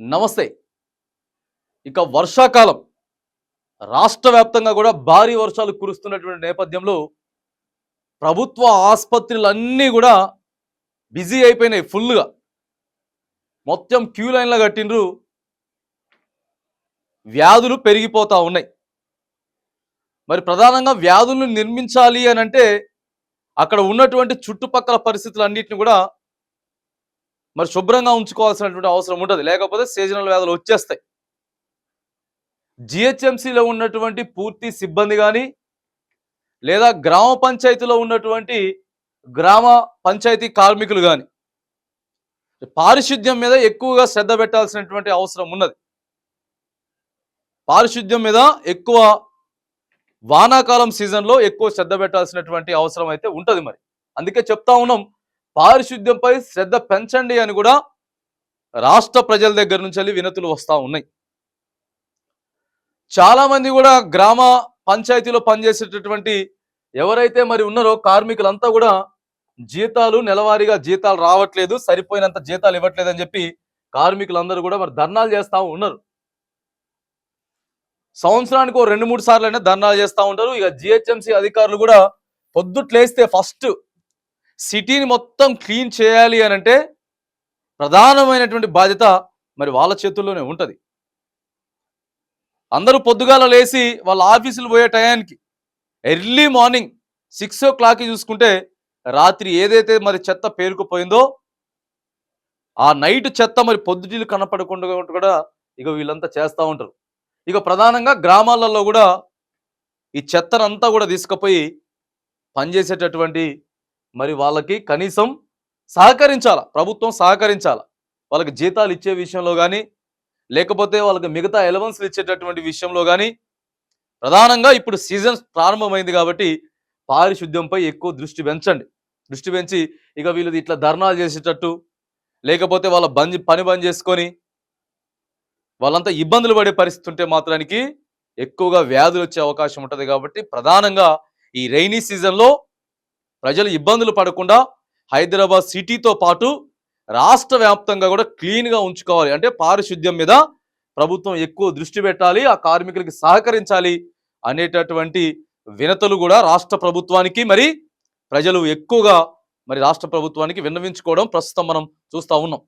నమస్తే. ఇక వర్షాకాలం. రాష్ట్ర వ్యాప్తంగా కూడా భారీ వర్షాలు కురుస్తున్నటువంటి నేపథ్యంలో ప్రభుత్వ ఆసుపత్రులన్నీ కూడా బిజీ అయిపోయినాయి ఫుల్గా మొత్తం క్యూ లైన్లో కట్టిండ్రు. వ్యాధులు పెరిగిపోతూ ఉన్నాయి. మరి ప్రధానంగా వ్యాధులను నిర్మించాలి అని అంటే అక్కడ ఉన్నటువంటి చుట్టుపక్కల పరిస్థితులు పరిస్థితులన్నింటిని కూడా మరి శుభ్రంగా ఉంచుకోవాల్సినటువంటి అవసరం ఉంటుంది లేకపోతే సీజనల్ వ్యాధులు వచ్చేస్తాయి. జిహెచ్ఎంసీలో ఉన్నటువంటి పూర్తి సిబ్బంది కానీ లేదా గ్రామ పంచాయతీలో ఉన్నటువంటి గ్రామ పంచాయతీ కార్మికులు కానీ పారిశుద్ధ్యం మీద ఎక్కువగా శ్రద్ధ పెట్టాల్సినటువంటి అవసరం ఉన్నది. పారిశుద్ధ్యం మీద ఎక్కువ వానాకాలం సీజన్లో ఎక్కువ శ్రద్ధ పెట్టాల్సినటువంటి అవసరం అయితే ఉంటుంది మరి. అందుకే చెప్తా ఉన్నాం పారిశుద్ధ్యంపై శ్రద్ధ పెంచండి అని కూడా రాష్ట్ర ప్రజల దగ్గర నుంచి వెళ్ళి వినతులు వస్తూ ఉన్నాయి. చాలా మంది కూడా గ్రామ పంచాయతీలో పనిచేసేటటువంటి ఎవరైతే మరి ఉన్నారో కార్మికులంతా కూడా జీతాలు నెలవారీగా జీతాలు రావట్లేదు సరిపోయినంత జీతాలు ఇవ్వట్లేదు అని చెప్పి కార్మికులందరూ కూడా మరి ధర్నాలు చేస్తూ ఉన్నారు. సంవత్సరానికి ఓ రెండు మూడు సార్లు అయినా ధర్నాలు చేస్తూ ఉంటారు. ఇక జిహెచ్ఎంసీ అధికారులు కూడా పొద్దుట్లేస్తే ఫస్ట్ సిటీని మొత్తం క్లీన్ చేయాలి అని అంటే ప్రధానమైనటువంటి బాధ్యత మరి వాళ్ళ చేతుల్లోనే ఉంటుంది. అందరూ పొద్దుగాల లేచి వాళ్ళ ఆఫీసులు పోయే టయానికి ఎర్లీ మార్నింగ్ సిక్స్ ఓ క్లాక్కి చూసుకుంటే రాత్రి ఏదైతే మరి చెత్త పేరుకుపోయిందో ఆ నైట్ చెత్త మరి పొద్దుటీలు కనపడకుండా కూడా ఇక వీళ్ళంతా చేస్తూ ఉంటారు. ఇక ప్రధానంగా గ్రామాలలో కూడా ఈ చెత్తనంతా కూడా తీసుకుపోయి పనిచేసేటటువంటి మరి వాళ్ళకి కనీసం సహకరించాల? ప్రభుత్వం సహకరించాల? వాళ్ళకి జీతాలు ఇచ్చే విషయంలో కానీ లేకపోతే వాళ్ళకి మిగతా ఎలవెన్స్లు ఇచ్చేటటువంటి విషయంలో కానీ ప్రధానంగా ఇప్పుడు సీజన్ ప్రారంభమైంది కాబట్టి పారిశుద్ధ్యంపై ఎక్కువ దృష్టి పెంచండి. దృష్టి పెంచి ఇక వీళ్ళు ఇట్లా ధర్నాలు చేసేటట్టు లేకపోతే వాళ్ళ బంద్ పని బంద్ చేసుకొని వాళ్ళంతా ఇబ్బందులు పడే పరిస్థితి ఉంటే మాత్రానికి ఎక్కువగా వ్యాధులు వచ్చే అవకాశం ఉంటుంది కాబట్టి ప్రధానంగా ఈ రైనీ సీజన్లో ప్రజలు ఇబ్బందులు పడకుండా హైదరాబాద్ సిటీతో పాటు రాష్ట్ర వ్యాప్తంగా కూడా క్లీన్గా ఉంచుకోవాలి. అంటే పారిశుద్ధ్యం మీద ప్రభుత్వం ఎక్కువ దృష్టి పెట్టాలి ఆ కార్మికులకి సహకరించాలి అనేటటువంటి వినతలు కూడా రాష్ట్ర ప్రభుత్వానికి మరి ప్రజలు ఎక్కువగా మరి రాష్ట్ర ప్రభుత్వానికి విన్నవించుకోవడం ప్రస్తుతం మనం చూస్తూ ఉన్నాం.